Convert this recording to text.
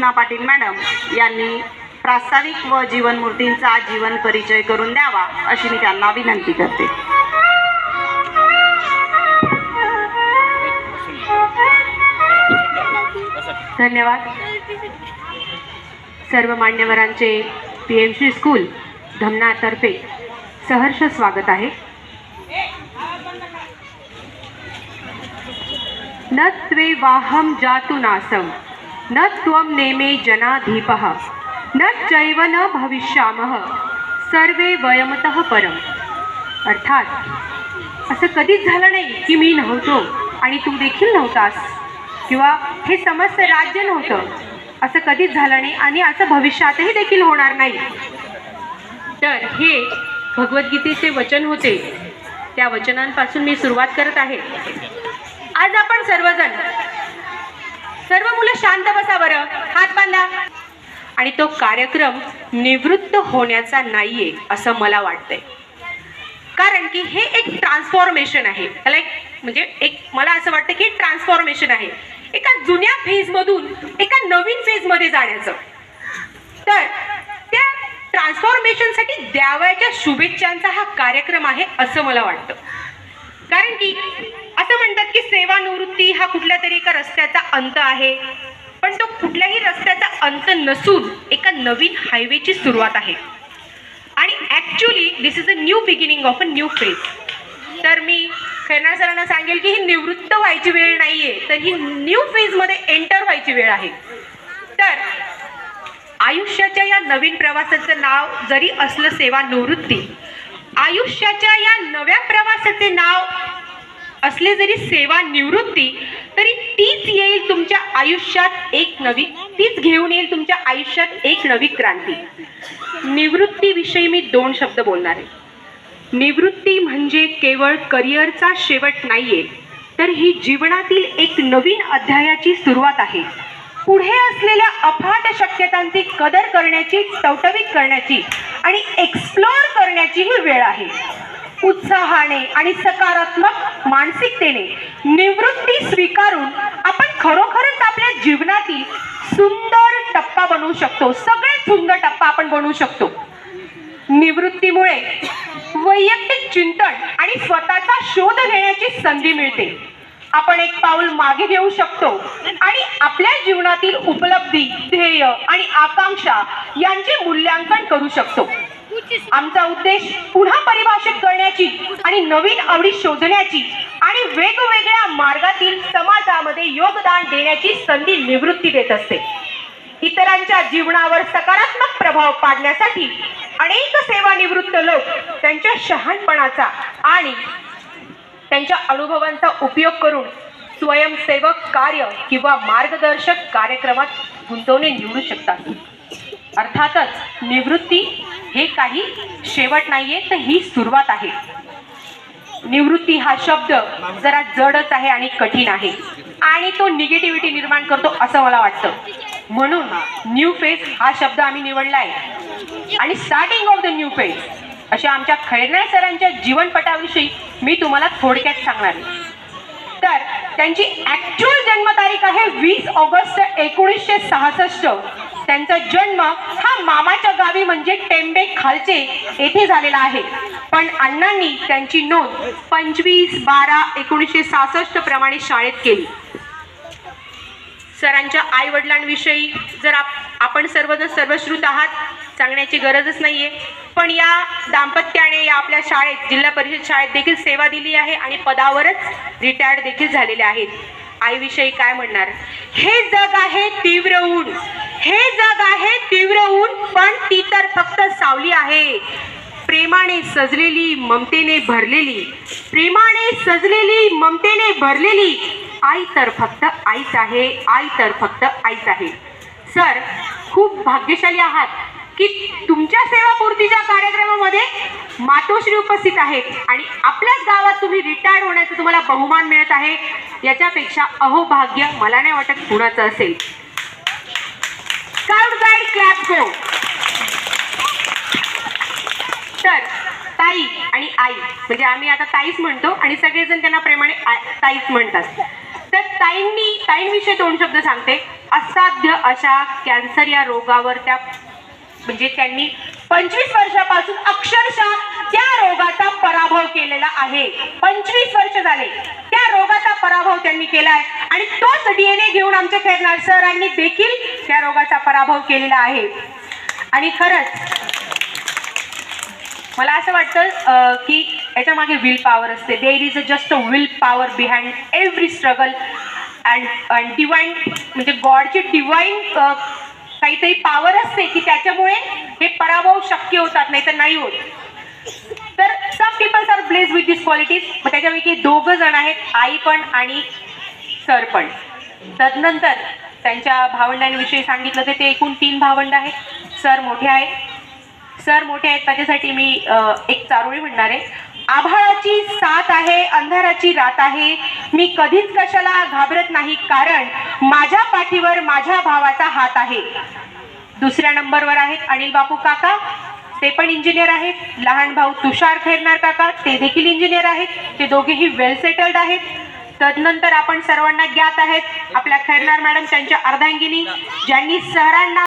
Krishna Patil madam यांनी प्रास्ताविक व जीवनमूर्तींचा जीवन परिचय करून द्यावा अशी मी त्यांना विनंती करते. धन्यवाद. सर्व मान्यवरांचे पी एम सी स्कूल धमनातर्फे सहर्ष स्वागत आहे. न त्वेवाहं जातु नासम. न त्वं नेमे जनाधीपः न चैव न भविष्यामः सर्वे वयमतः परम। अर्थात असं कधीच झालं नाही की मी नव्हतो आणि तू देखील नव्हतास किंवा हे समस्त राज्य नव्हतं. असं कधीच झालं नाही आणि असं भविष्यातही देखील होणार नाही. तर हे भगवद्गीतेचे वचन होते. त्या वचनांपासून मी सुरुवात करत आहे. आज आपण सर्वजण सर्व मुलं शांत बसा बरं. हात बांधा. आणि तो कार्यक्रम निवृत्त होण्याचा नाहीये असं मला वाटतंय. कारण की हे एक ट्रान्सफॉर्मेशन आहे. त्याला एक म्हणजे एक मला असं वाटतं की ट्रान्सफॉर्मेशन आहे. एका जुन्या फेजमधून एका नवीन फेजमध्ये जाण्याचं. तर त्या ट्रान्सफॉर्मेशनसाठी द्यावयाच्या शुभेच्छांचा हा कार्यक्रम आहे असं मला वाटतं. कारण की असं म्हणतात की सेवानिवृत्ती हा कुठल्या तरी एका रस्त्याचा अंत आहे. पण तो कुठल्याही रस्त्याचा अंत नसून एका नवीन हायवेची सुरुवात आहे. आणि actually this is a new beginning of a new phase तर मी खैरनार सरांना सांगेल की ही निवृत्त व्हायची वेळ नाही आहे तर ही न्यू फेजमध्ये एंटर व्हायची वेळ आहे. तर आयुष्याच्या या नवीन प्रवासाचं नाव जरी असलं सेवानिवृत्ती आयुष्याच्या या नव्या प्रवासाचे नाव असले जरी सेवा निवृत्ती तरी तीच येईल तुमच्या आयुष्यात एक नवी तीच घेऊन येईल तुमच्या आयुष्यात एक नवी क्रांती. निवृत्तीविषयी मी दोन शब्द बोलणार आहे. निवृत्ती म्हणजे केवळ करिअरचा शेवट नाहीये तर ही जीवनातील एक नवीन अध्यायाची सुरुवात आहे. पुढे असलेल्या अफाट शक्यतांची कदर करण्याची टवटवीत करण्याची आणि एक्सप्लोअर करण्याची ही वेळ आहे. उत्साहाने आणि सकारात्मक मानसिकतेने निवृत्ती स्वीकारून आपण खरोखरच आपल्या जीवनातील सुंदर टप्पा बनवू शकतो. सगळ्यात सुंदर टप्पा आपण बनवू शकतो. निवृत्तीमुळे वैयक्तिक चिंतन आणि स्वतःचा शोध घेण्याची संधी मिळते. आपण एक पाऊल मागे घेऊ शकतो. आणि आपल्या जीवनातील उपलब्धी ध्येय आणि आकांक्षा यांचे मूल्यांकन करू शकतो. आमचा उद्देश पुन्हा परिभाषित करण्याची आणि नवीन आवडी शोधण्याची आणि वेगवेगळ्या मार्गातील समाजामध्ये योगदान देण्याची संधी निवृत्ती देत असते. इतरांच्या जीवनावर सकारात्मक प्रभाव पाडण्यासाठी अनेक सेवानिवृत्त लोक त्यांच्या शहाणपणाचा आणि त्यांच्या अनुभवांचा उपयोग करून स्वयंसेवक कार्य किंवा मार्गदर्शक कार्यक्रमात गुंतवणे निवडू शकतात. अर्थातच निवृत्ती हे काही शेवट नाहीये तर ही सुरुवात आहे. निवृत्ती हा शब्द जरा जडच आहे आणि कठीण आहे. आणि तो निगेटिव्हिटी निर्माण करतो असं मला वाटतं. म्हणून न्यू फेज हा शब्द आम्ही निवडला आहे आणि starting of the new phase अशा आमच्या खैरनार सरांच्या जीवनपटाविषयी मी तुम्हाला थोडक्यात सांगणार आहे. तर त्यांची ॲक्च्युअल जन्मतारीख आहे वीस ऑगस्ट एकोणीसशे सहासष्ट. त्यांचा जन्म हा मामाच्या गावी म्हणजे टेंबे खालचे येथे झालेला आहे. पण अण्णांनी त्यांची नोंद पंचवीस बारा एकोणीसशे सहासष्ट प्रमाणे शाळेत केली. सरांच्या आई वडिलांविषयी जर आप आपण सर्वजण सर्वश्रुत आहात सांगण्याची गरजच नाहीये. पण या दाम्पत्याने या आपल्या शाळेत जिल्हा परिषद शाळेत देखील सेवा दिली आहे आणि पदावरच रिटायर्ड देखील झालेले आहेत. आईविषयी काय म्हणणार? हे जग आहे तीव्र ऊन. हे जग आहे तीव्र ऊन पण ती तर फक्त सावली आहे. प्रेमाने सजलेली ममतेने भरलेली. प्रेमाने सजलेली ममतेने भरलेली. आई तर फक्त आईच आहे आई तर फक्त आईच आहे. सर खूप भाग्यशाली आहात की तुमच्या सेवापूर्तीच्या कार्यक्रमामध्ये मातोश्री उपस्थित आहेत आणि आपल्याच गावात तुम्ही रिटायर्ड होण्याचं तुम्हाला बहुमान मिळत आहे याच्यापेक्षा अहोभाग्य मला नाही वाटत कुणाचं असेल. क्लॅप गो तर ताई आणि आई. म्हणजे आम्ही आता ताईच म्हणतो आणि सगळेजण त्यांना प्रेमाने ताईच म्हणतात. तर ताईंनी ताईंविषयी दोन शब्द सांगते. असाध्य अशा कॅन्सर या रोगावर त्या म्हणजे त्यांनी पंचवीस वर्षापासून अक्षरशः त्या रोगाचा पराभव केलेला आहे. पंचवीस वर्ष झाले. त्या रोगाचा पराभव त्यांनी केला आहे. आणि तोच डीएनए घेऊन आमच्या खेळणार सरांनी देखील त्या रोगाचा पराभव केलेला आहे. आणि खरंच मला असं वाटतं की याच्यामागे विल पॉवर असते. There is a just a will power behind every struggle and and divine म्हणजे गॉडची डिवाईन काहीतरी पॉवर असते की त्याच्यामुळे हे पराभव शक्य होतात नाही तर नाही होत. तर some peoples are bless with this qualities मग त्याच्यापैकी दोघं जण आहेत आई पण आणि सर पण. तदनंतर त्यांच्या भावंडांविषयी सांगितलं तर ते एकूण तीन भावंड आहेत. सर मोठे आहेत सर मोठे आहेत. त्याच्यासाठी मी एक चारोळी म्हणणार आहे. आभाळाची साथ आहे अंधाराची रात आहे. मी कधीच कशाला घाबरत नाही कारण माझ्या पाठीवर माझ्या भावाचा हात आहे. दुसऱ्या नंबरवर आहेत अनिल बापू काका. ते पण इंजिनियर आहेत. लहान भाऊ तुषार खैरनार काका. ते देखील इंजिनियर आहेत. ते दोघेही वेल सेटल्ड आहेत. तदनंतर आपण सर्वांना ज्ञात आहेत. आपल्या खैरनार मॅडम त्यांच्या अर्धांगिनी ज्यांनी सरांना